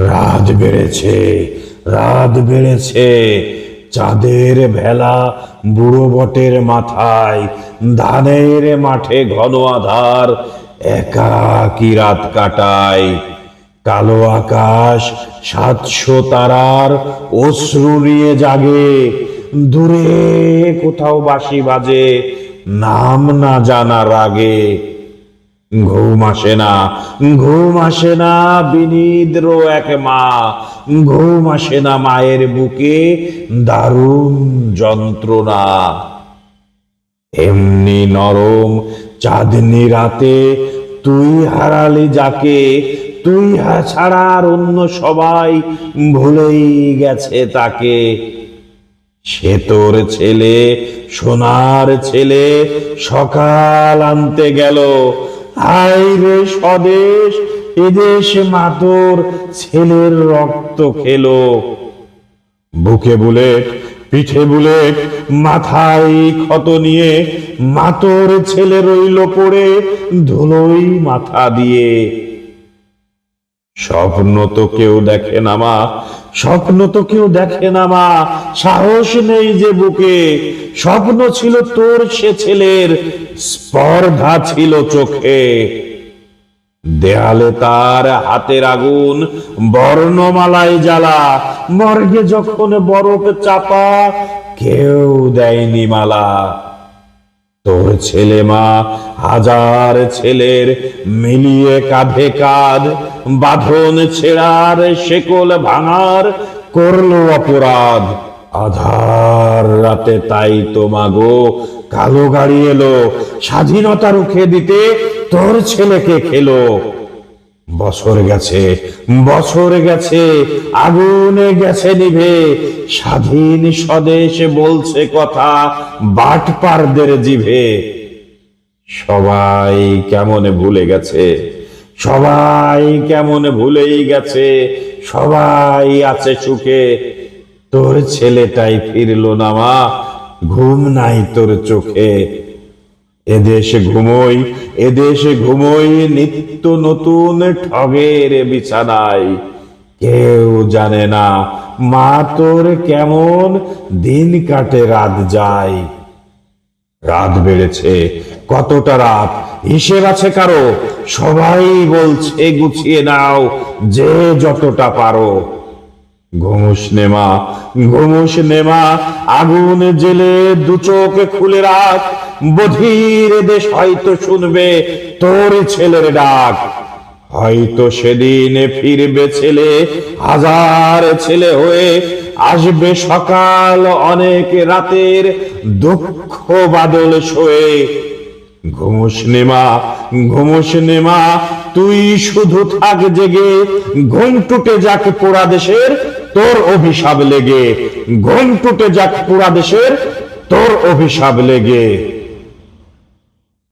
রাত বেড়েছে রাত বেড়েছে। চাঁদের ভেলা বুড়ো বটের মাথায়, ধানের মাঠে ঘন আধার, একাকি রাত কাটায়। কালো আকাশ, সাতশো তারার অশ্রু নিয়ে জাগে। দূরে কোথাও বাঁশি বাজে, নাম না জানার আগে ঘুম আসে না, ঘুম আসে না, বিনিদ্র এক মা। ঘুম আসে না মায়ের বুকে, দারুণ যন্ত্রণা। এমনি নরম চাঁদনি রাতে তুই হারালি যাকে, তুই ছাড়া আর অন্য সবাই ভুলেই গেছে তাকে। সে তোর ছেলে, সোনার ছেলে, সকাল আনতে গেল হায় রে স্বদেশ, এদেশ মাতর ছেলের রক্ত খেলো। বুকে বুলেট পিঠে বুলেট মাথায় ক্ষত নিয়ে, মাতর ছেলে রইল পড়ে, ধুলোই মাথা দিয়ে। স্বপ্ন তো কেউ দেখে না, মা। স্বপ্ন তো কেউ দেখে না, মা। সাহস নেই যে বুকে। স্বপ্ন ছিল তোর সে ছেলের, স্পর্ধা ছিল চোখে। দেয়ালে তার হাতের আগুন, বর্ণমালায় জ্বালা। মর্গে যখন বরফ চাপা, কেউ দেয়নি মালা। তোর ছেলে মা হাজার ছেলের মিলিয়ে কাঁধে কাঁধ বাঁধন ছেড়ার শেকল ভাঙার করল অপরাধ। আধার রাতে তাই তো মাগো কালো গাড়ি এলো, স্বাধীনতা রুখে দিতে তোর ছেলেকে খেলো। বছর গেছে বছর গেছে, আগুনে গেছে নিভে। স্বাধীন স্বদেশ বলছে কথা বাটপারদের জিভে। সবাই কেমন ভুলে গেছে, সবাই কেমন ভুলেই গেছে, সবাই আছে সুখে। তোর ছেলেটাই ফিরলো না মা, ঘুম নাই তোর চোখে। এদেশে ঘুমোই এদেশে ঘুমোই নিত্য নতুন ঠগের বিছানায়। কেউ জানে না মা তোর কেমন দিন কাটে, রাত যায়। রাত বেড়েছে, কতটা রাত? হিসেব আছে কারও? সবাই বলছে, গুছিয়ে নাও, যে যতটা পারো। ঘুমুস নেমা ঘুমুস নেমা আগুন জেলে দু চোখ খুলে রাখ। বধির দেশ হয়তো শুনবে, তোর ছেলের ডাক। হয়তো সেদিন ফিরবে ছেলে, হাজার ছেলে হয়ে আসবে সকাল অনেক রাতের দুঃখ বাদল শোয়ে ঘুমুস নেমা ঘুমুস নেমা তুই শুধু থাক জেগে, ঘুম টুটে যাক পোড়া দেশের তোর অভিশাপ লেগে। ঘুম টুটে যাক পোড়া দেশের তোর অভিশাপ লেগে।